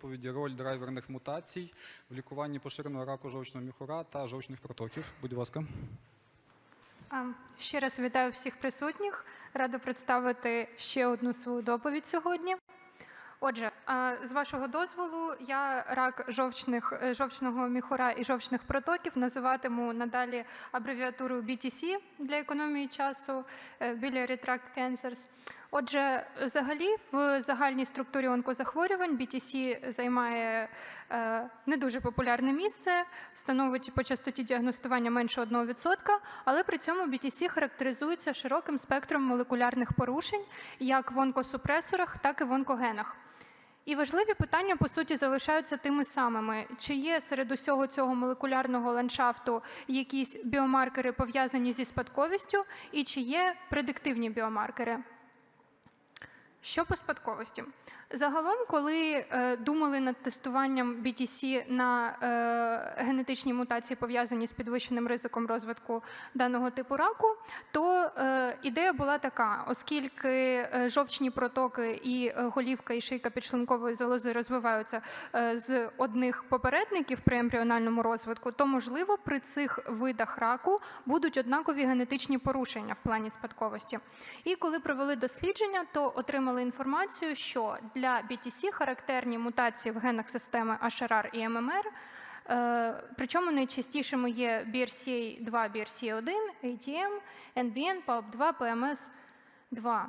доповіді роль драйверних мутацій в лікуванні поширеного раку жовчного міхура та жовчних протоків. Будь ласка. Ще раз вітаю всіх присутніх. Рада представити ще одну свою доповідь сьогодні. Отже, з вашого дозволу, я рак жовчних, е, жовчного міхура і жовчних протоків називатиму надалі абревіатурою BTC для економії часу е, Biliary Tract Cancers. Отже, взагалі в загальній структурі онкозахворювань BTC займає е, не дуже популярне місце, становить по частоті діагностування менше 1%, але при цьому BTC характеризується широким спектром молекулярних порушень як в онкосупресорах, так і в онкогенах. І важливі питання по суті залишаються тими самими: чи є серед усього цього молекулярного ландшафту якісь біомаркери пов'язані зі спадковістю, і чи є предиктивні біомаркери. Що по спадковості? Загалом, коли е, думали над тестуванням BTC на е, генетичні мутації, пов'язані з підвищеним ризиком розвитку даного типу раку, то е, ідея була така: оскільки е, жовчні протоки і е, голівка і шийка підшлункової залози розвиваються е, з одних попередників при ембріональному розвитку, то можливо при цих видах раку будуть однакові генетичні порушення в плані спадковості. І коли провели дослідження, то отримали інформацію, що для BTC характерні мутації в генах системи HRR і MMR, е, причому найчастішими є BRCA2, BRCA1, ATM, NBN, PALP2, PMS2.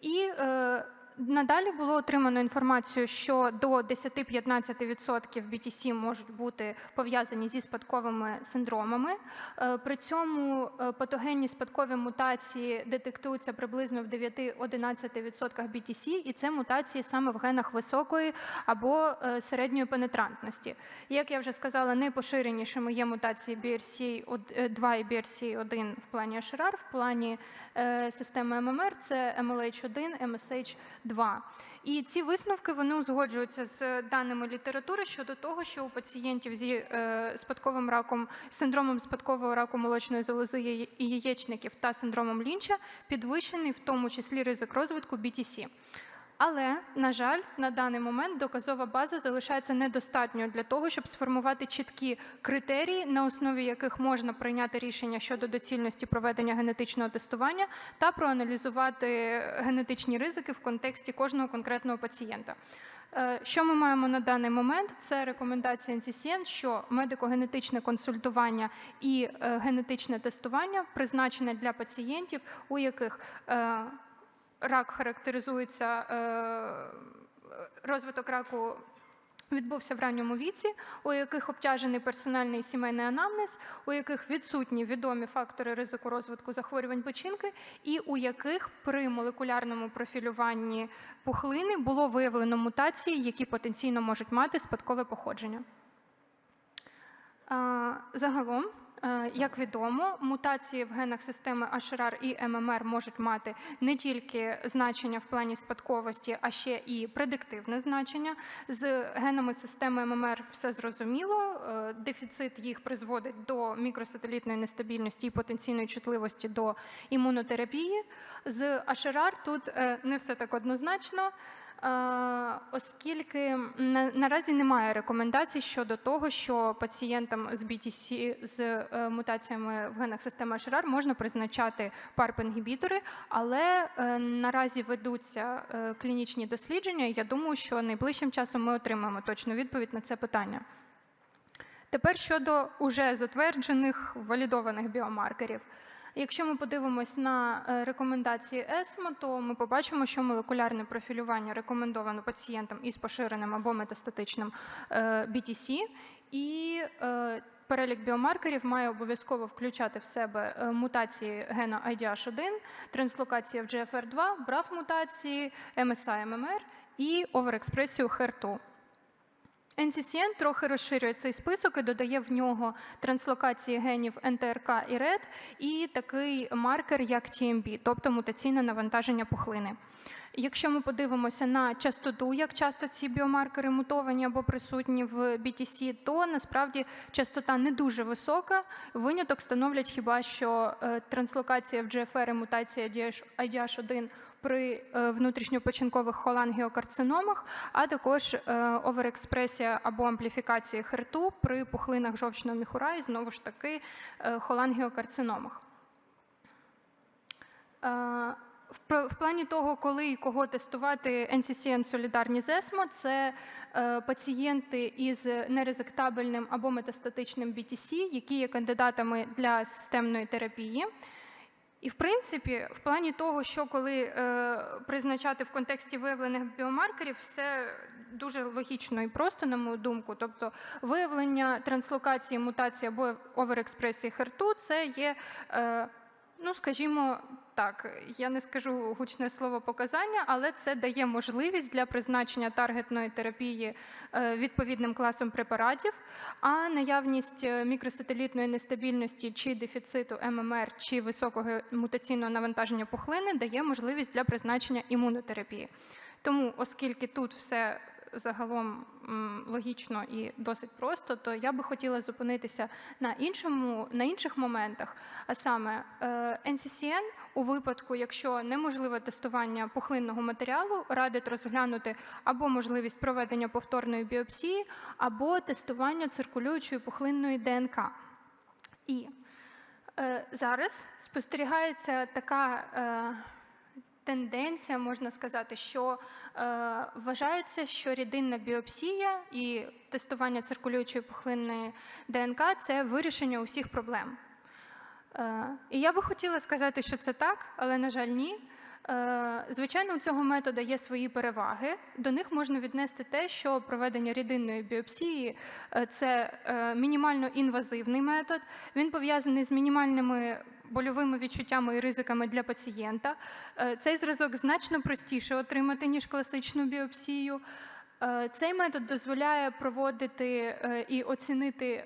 І е, надалі було отримано інформацію, що до 10-15% BTC можуть бути пов'язані зі спадковими синдромами. Е, При цьому е, патогенні спадкові мутації детектуються приблизно в 9-11% BTC, і це мутації саме в генах високої або е, середньої пенетрантності. Як я вже сказала, найпоширенішими є мутації BRCA2 і BRCA1 в плані HRR, в плані системи ММР це MLH1, MSH2. І ці висновки вони узгоджуються з даними літератури щодо того, що у пацієнтів зі е, спадковим раком, синдромом спадкового раку молочної залози і яєчників та синдромом Лінча підвищений в тому числі ризик розвитку BTC. Але, на жаль, на даний момент доказова база залишається недостатньою для того, щоб сформувати чіткі критерії, на основі яких можна прийняти рішення щодо доцільності проведення генетичного тестування та проаналізувати генетичні ризики в контексті кожного конкретного пацієнта. Е, Що ми маємо на даний момент? Це рекомендація NCCN, що медико-генетичне консультування і е, генетичне тестування призначене для пацієнтів, у яких е, рак характеризується, е, розвиток раку відбувся в ранньому віці, у яких обтяжений персональний і сімейний анамнез, у яких відсутні відомі фактори ризику розвитку захворювань печінки, і у яких при молекулярному профілюванні пухлини було виявлено мутації, які потенційно можуть мати спадкове походження. Загалом, е, як відомо, мутації в генах системи HRR і ММР можуть мати не тільки значення в плані спадковості, а ще і предиктивне значення. З генами системи ММР все зрозуміло. е, Дефіцит їх призводить до мікросателітної нестабільності і потенційної чутливості до імунотерапії. З HRR тут е, не все так однозначно. Е, Оскільки наразі немає рекомендацій щодо того, що пацієнтам з BTC з е, мутаціями в генах системи HRR можна призначати PARP-інгібітори, але е, наразі ведуться клінічні дослідження. Я думаю, що найближчим часом ми отримаємо точну відповідь на це питання. Тепер щодо уже затверджених валідованих біомаркерів. Якщо ми подивимось на е, рекомендації ЕСМО, то ми побачимо, що молекулярне профілювання рекомендовано пацієнтам із поширеним або метастатичним е, BTC, і е, перелік біомаркерів має обов'язково включати в себе мутації гена IDH1, транслокація в GFR2, BRAF мутації, MSI-MMR і оверекспресію HER2. NCCN трохи розширює цей список і додає в нього транслокації генів НТРК і РЕД і такий маркер, як TMB, тобто мутаційне навантаження пухлини. Якщо ми подивимося на частоту, як часто ці біомаркери мутовані або присутні в BTC, то насправді частота не дуже висока. Виняток становлять хіба що е, транслокація в GFR і мутація IDH1 при е, внутрішньопочинкових холангіокарциномах, а також е, оверекспресія або ампліфікація хрту при пухлинах жовчного міхура і знову ж таки е, холангіокарциномах. В плані того, коли і кого тестувати NCCN солідарні з ESMO, це пацієнти із нерезектабельним або метастатичним BTC, які є кандидатами для системної терапії. І, в принципі, в плані того, що коли е, призначати в контексті виявлених біомаркерів, все дуже логічно і просто, на мою думку. Тобто, виявлення транслокації, мутації або оверекспресії херту це є, е, ну скажімо так, я не скажу гучне слово показання, але це дає можливість для призначення таргетної терапії е, відповідним класом препаратів, а наявність е, мікросателітної нестабільності чи дефіциту ММР чи високого мутаційного навантаження пухлини дає можливість для призначення імунотерапії. Тому, оскільки тут все загалом логічно і досить просто, то я би хотіла зупинитися на іншому на інших моментах. А саме е, NCCN у випадку, якщо неможливе тестування пухлинного матеріалу, радить розглянути або можливість проведення повторної біопсії, або тестування циркулюючої пухлинної ДНК. І е, зараз спостерігається така. Тенденція, можна сказати, що е, вважається, що рідинна біопсія і тестування циркулюючої пухлинної ДНК це вирішення усіх проблем. Е, і я би хотіла сказати, що це так, але, на жаль, ні. Е, Звичайно, у цього методу є свої переваги. До них можна віднести те, що проведення рідинної біопсії е, це е, мінімально інвазивний метод. Він пов'язаний з мінімальними больовими відчуттями і ризиками для пацієнта. Е, Цей зразок значно простіше отримати, ніж класичну біопсію. Е, Цей метод дозволяє проводити е, і оцінити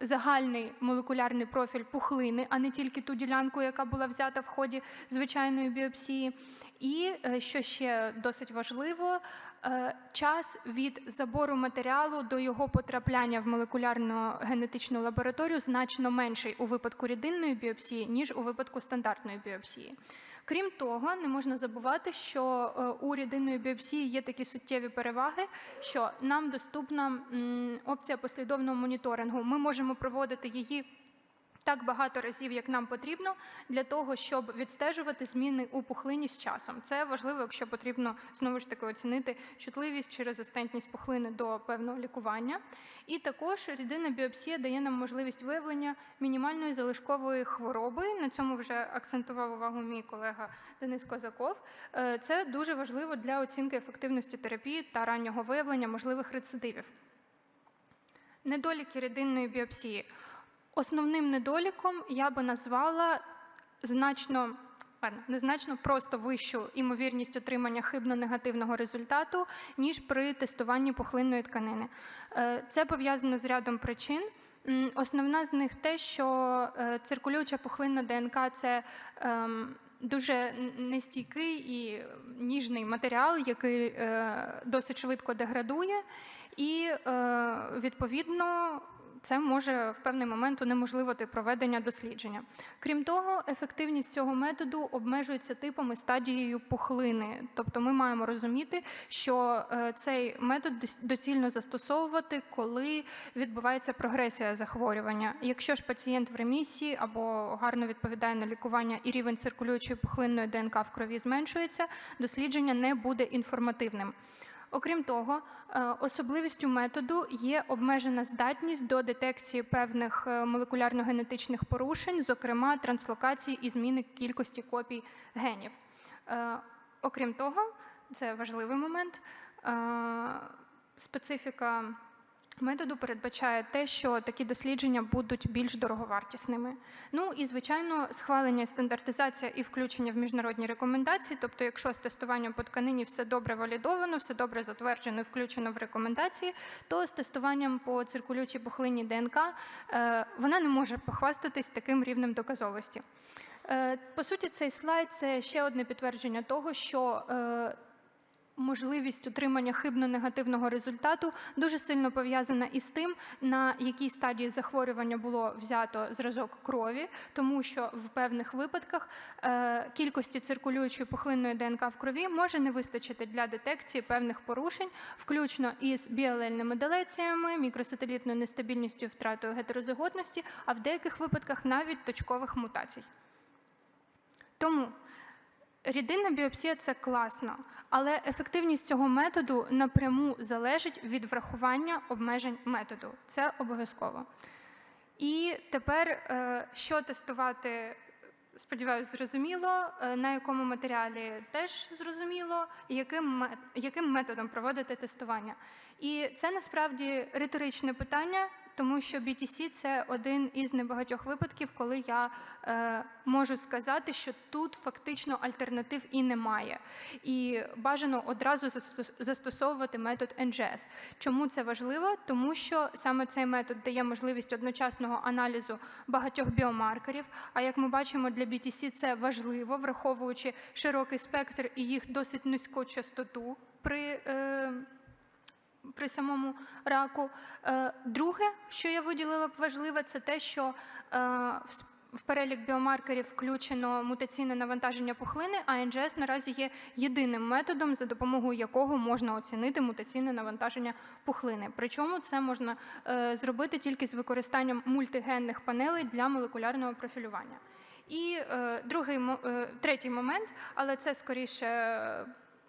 загальний молекулярний профіль пухлини, а не тільки ту ділянку, яка була взята в ході звичайної біопсії. І що ще досить важливо, час від забору матеріалу до його потрапляння в молекулярну генетичну лабораторію значно менший у випадку рідинної біопсії, ніж у випадку стандартної біопсії. Крім того, не можна забувати, що е, у рідинної біопсії є такі суттєві переваги, що нам доступна опція послідовного моніторингу. Ми можемо проводити її так багато разів, як нам потрібно, для того, щоб відстежувати зміни у пухлині з часом. Це важливо, якщо потрібно знову ж таки оцінити чутливість чи резистентність пухлини до певного лікування. І також рідинна біопсія дає нам можливість виявлення мінімальної залишкової хвороби. На цьому вже акцентував увагу мій колега Денис Козаков. Е, Це дуже важливо для оцінки ефективності терапії та раннього виявлення можливих рецидивів. Недоліки рідинної біопсії. Основним недоліком я би назвала значно. Незначно просто вищу імовірність отримання хибно-негативного результату, ніж при тестуванні пухлинної тканини. Е, Це пов'язано з рядом причин. Основна з них те, що е, циркулююча пухлинна ДНК це ем, дуже нестійкий і ніжний матеріал, який е, досить швидко деградує, і відповідно це може в певний момент унеможливити проведення дослідження. Крім того, ефективність цього методу обмежується типом і стадією пухлини. Тобто ми маємо розуміти, що е, цей метод доцільно застосовувати, коли відбувається прогресія захворювання. Якщо ж пацієнт в ремісії або гарно відповідає на лікування і рівень циркулюючої пухлинної ДНК в крові зменшується, дослідження не буде інформативним. Окрім того, е, особливістю методу є обмежена здатність до детекції певних е, молекулярно-генетичних порушень, зокрема транслокації і зміни кількості копій генів. Е, Окрім того, це важливий момент. Специфіка методу передбачає те, що такі дослідження будуть більш дороговартісними. Ну і звичайно, схвалення, стандартизація і включення в міжнародні рекомендації. Тобто, якщо з тестуванням по тканині все добре валідовано, все добре затверджено і включено в рекомендації, то з тестуванням по циркулюючій пухлині ДНК е, вона не може похвастатись таким рівнем доказовості. Е, По суті, цей слайд це ще одне підтвердження того, що е, можливість отримання хибно-негативного результату дуже сильно пов'язана із тим, на якій стадії захворювання було взято зразок крові, тому що в певних випадках е, кількості циркулюючої пухлинної ДНК в крові може не вистачити для детекції певних порушень, включно із біалельними делеціями, мікросателітною нестабільністю, втратою гетерозиготності, а в деяких випадках навіть точкових мутацій. Тому рідинна біопсія це класно, але ефективність цього методу напряму залежить від врахування обмежень методу. Це обов'язково. І тепер, е, що тестувати, сподіваюся, зрозуміло, е, на якому матеріалі теж зрозуміло, і яким, яким методом проводити тестування. І це насправді риторичне питання, тому що BTC – це один із небагатьох випадків, коли я е, можу сказати, що тут фактично альтернатив і немає. І бажано одразу застос- застосовувати метод NGS. Чому це важливо? Тому що саме цей метод дає можливість одночасного аналізу багатьох біомаркерів. А як ми бачимо, для BTC це важливо, враховуючи широкий спектр і їх досить низьку частоту при. Е, при самому раку. Е, Друге, що я виділила б важливе, це те, що е, в перелік біомаркерів включено мутаційне навантаження пухлини, а НЖС наразі є єдиним методом, за допомогою якого можна оцінити мутаційне навантаження пухлини. Причому це можна е, зробити тільки з використанням мультигенних панелей для молекулярного профілювання. І другий третій момент, але це скоріше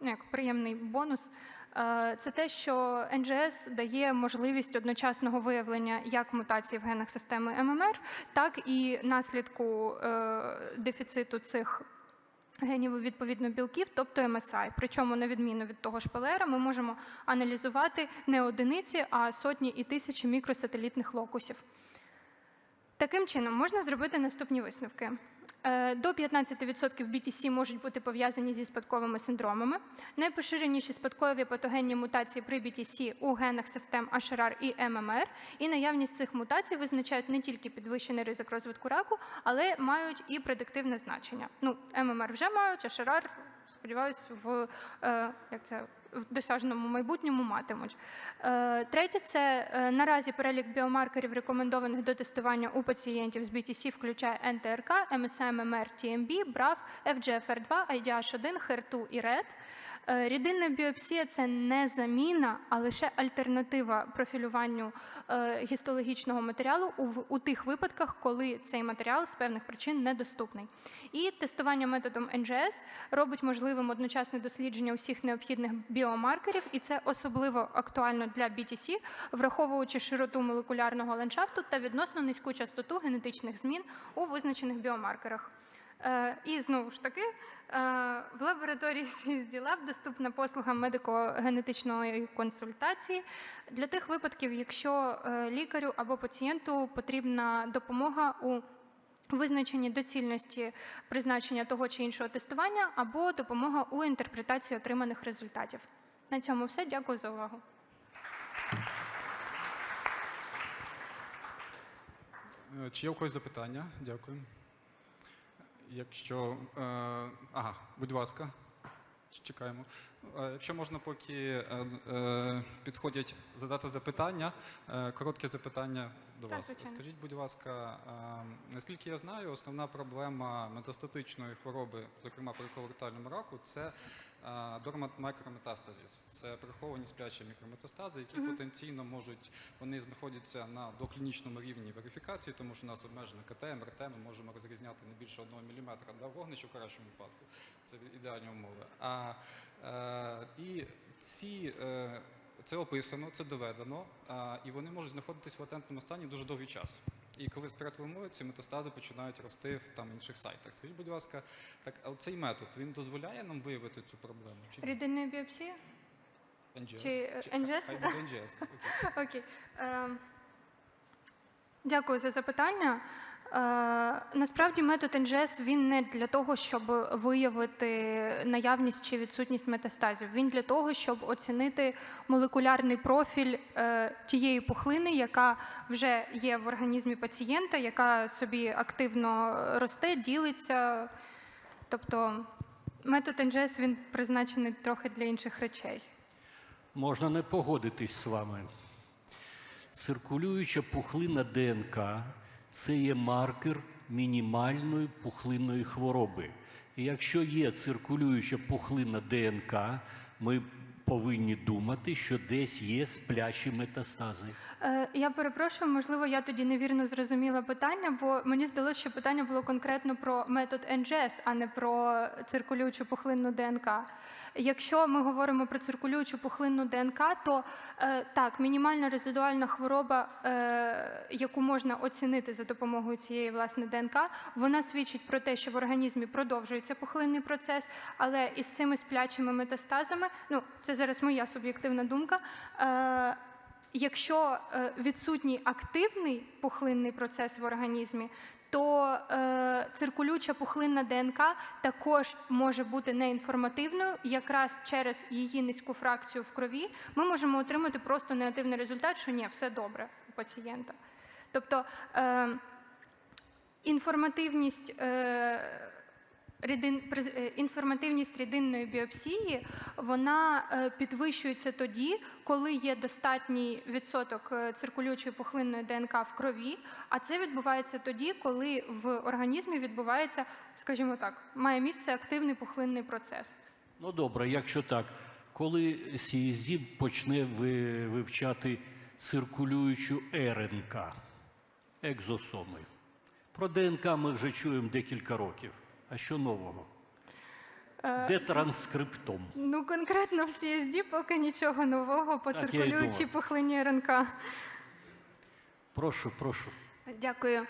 ну, як приємний бонус. Е, Це те, що NGS дає можливість одночасного виявлення як мутацій в генах системи ММР, так і наслідку е, дефіциту цих генів відповідно білків, тобто MSI. Причому, на відміну від того ж ПЛР, ми можемо аналізувати не одиниці, а сотні і тисячі мікросателітних локусів. Таким чином, можна зробити наступні висновки. Е, До 15% BTC можуть бути пов'язані зі спадковими синдромами. Найпоширеніші спадкові патогенні мутації при BTC у генах систем HRR і ММР. І наявність цих мутацій визначають не тільки підвищений ризик розвитку раку, але мають і предиктивне значення. Ну, ММР вже мають, HRR, сподіваюсь, в е, як це в досяжному майбутньому матимуть. Е, Третє це е, наразі перелік біомаркерів, рекомендованих до тестування у пацієнтів з BTC, включає НТРК, МСМ-МР, TMB, BRAF, FGFR2, IDH1, HER2 і RED. Е, Рідинна біопсія це не заміна, а лише альтернатива профілюванню е, гістологічного матеріалу у, тих випадках, коли цей матеріал з певних причин недоступний. І тестування методом NGS робить можливим одночасне дослідження усіх необхідних біомаркерів, і це особливо актуально для BTC, враховуючи широту молекулярного ландшафту та відносно низьку частоту генетичних змін у визначених біомаркерах. Е, І знову ж таки, е, в лабораторії CSD Lab доступна послуга медико-генетичної консультації для тих випадків, якщо е, лікарю або пацієнту потрібна допомога у визначенні доцільності призначення того чи іншого тестування або допомога у інтерпретації отриманих результатів. На цьому все. Дякую за увагу. Чи є у когось запитання? Дякую. Якщо. Е, ага, будь ласка, чекаємо. Е, якщо можна, поки е, е, підходять задати запитання, коротке запитання до Так, вас. звичайно. Скажіть, будь ласка, наскільки я знаю, основна проблема метастатичної хвороби, зокрема при колоректальному раку, це дормат-мікрометастазіс. Це приховані сплячі мікрометастази, які потенційно можуть вони знаходяться на доклінічному рівні верифікації, тому що у нас обмежено КТ, МРТ, ми можемо розрізняти не більше 1 мм да, вогнищ у кращому випадку. Це ідеальні умови. А, і ці, е, це описано, це доведено, і вони можуть знаходитись в латентному стані дуже довгий час. І коли сприятливо ці метастази починають рости в там інших сайтах. Скажіть, будь ласка, так а цей метод він дозволяє нам виявити цю проблему? Чи? Рідинної біопсії? NGS? Чи, е, NGS? Хай буде NGS. Окей. Окей. Е, Дякую за запитання. Е, Насправді метод NGS він не для того, щоб виявити наявність чи відсутність метастазів. Він для того, щоб оцінити молекулярний профіль е, тієї пухлини, яка вже є в організмі пацієнта, яка собі активно росте, ділиться. Тобто Метод НЖС він призначений трохи для інших речей. Можна не погодитись з вами. Циркулююча пухлина ДНК це є маркер мінімальної пухлинної хвороби. І якщо є циркулююча пухлина ДНК, ми повинні думати, що десь є сплячі метастази. Е, Я перепрошую, можливо, я тоді невірно зрозуміла питання, бо мені здалося, що питання було конкретно про метод НЖС, а не про циркулюючу пухлинну ДНК. Якщо ми говоримо про циркулюючу пухлинну ДНК, то е, так, мінімальна резидуальна хвороба, е, яку можна оцінити за допомогою цієї власне ДНК, вона свідчить про те, що в організмі продовжується пухлинний процес, але із цими сплячими метастазами, ну це зараз моя суб'єктивна думка. Е, Якщо е, відсутній активний пухлинний процес в організмі, то е, циркулюча пухлинна ДНК також може бути неінформативною. Якраз через її низьку фракцію в крові ми можемо отримати просто негативний результат, що ні, все добре у пацієнта. Тобто е, інформативність. Е, рідин, е, інформативність рідинної біопсії вона е, підвищується тоді, коли є достатній відсоток е, циркулюючої пухлинної ДНК в крові, а це відбувається тоді, коли в організмі відбувається, скажімо так, має місце активний пухлинний процес. Ну добре, якщо так, коли CSD почне ви- вивчати циркулюючу РНК, екзосоми. Про ДНК ми вже чуємо декілька років. А що нового? Де транскриптом? Ну конкретно в CSD поки нічого нового по Так, я й циркулюючій думав. пухлині РНК. Прошу, прошу. Дякую.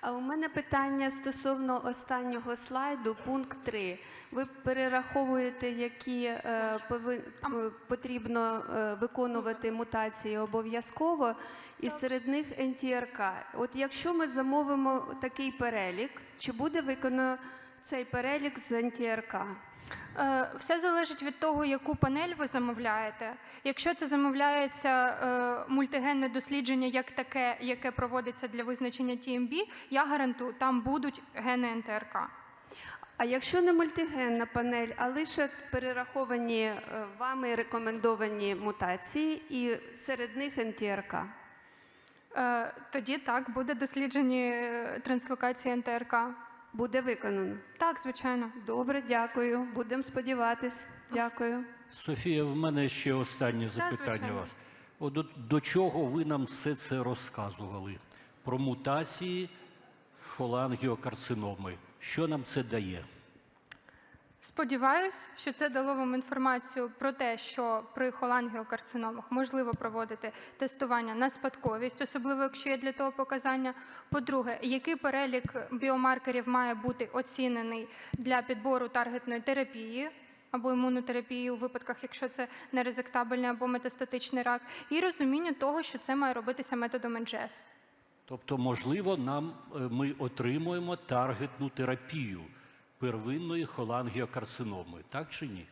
А у мене питання стосовно останнього слайду, пункт 3. Ви перераховуєте, які е, пови- е, потрібно е, виконувати мутації обов'язково, і серед них НТРК. От якщо ми замовимо такий перелік, чи буде виконано цей перелік з НТРК? Е, Все залежить від того, яку панель ви замовляєте. Якщо це замовляється е, мультигенне дослідження, як таке, яке проводиться для визначення TMB, я гарантую, там будуть гени НТРК. А якщо не мультигенна панель, а лише перераховані е, вами рекомендовані мутації, і серед них НТРК? Тоді так буде досліджені е, транслокації НТРК. Буде виконано. Так, звичайно. Добре, дякую. Будемо сподіватись. Дякую. Софія, в мене ще останнє запитання вас. От до, до чого ви нам все це розказували? Про мутації холангіокарциноми. Що нам це дає? Сподіваюсь, що це дало вам інформацію про те, що при холангіокарциномах можливо проводити тестування на спадковість, особливо якщо є для того показання. По-друге, який перелік біомаркерів має бути оцінений для підбору таргетної терапії або імунотерапії у випадках, якщо це нерезектабельний або метастатичний рак, і розуміння того, що це має робитися методом НЖС. Тобто, можливо, нам е, ми отримуємо таргетну терапію первинної холангіокарциноми, так чи ні?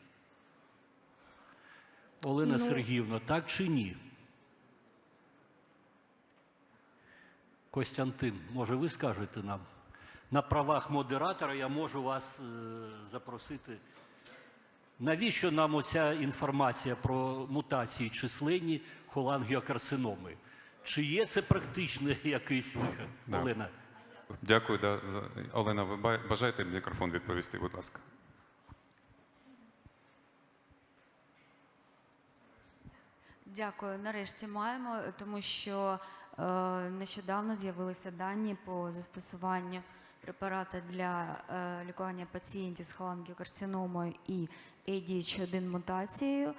Олена Ну. Сергіївна, так чи ні? Костянтин, може, ви скажете нам? На правах модератора я можу вас е, запросити. Навіщо нам оця інформація про мутації численні холангіокарциноми? Чи є це практичний якийсь вихід? Да. Олена? Дякую. Да, за... Олена, ви ба- бажаєте мікрофон відповісти, будь ласка. Дякую. Нарешті маємо, тому що е, нещодавно з'явилися дані по застосуванню препарата для е, лікування пацієнтів з холангіокарциномою і ADH1 мутацією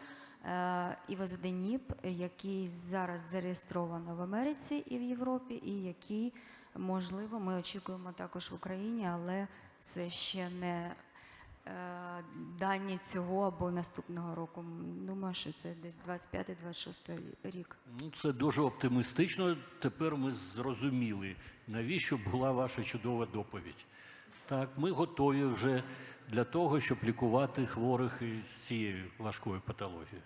е, івазодиніб, який зараз зареєстровано в Америці і в Європі, і який, можливо, ми очікуємо також в Україні, але це ще не е, дані цього або наступного року. Думаю, що це десь 25-26 рік. Ну, це дуже оптимістично. Тепер ми зрозуміли, навіщо була ваша чудова доповідь. Так, ми готові вже для того, щоб лікувати хворих із цією важкою патологією.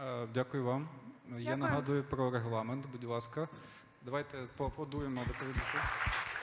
Е, Дякую вам. Я нагадую про регламент, будь ласка. Давайте поаплодуємо доповідачу.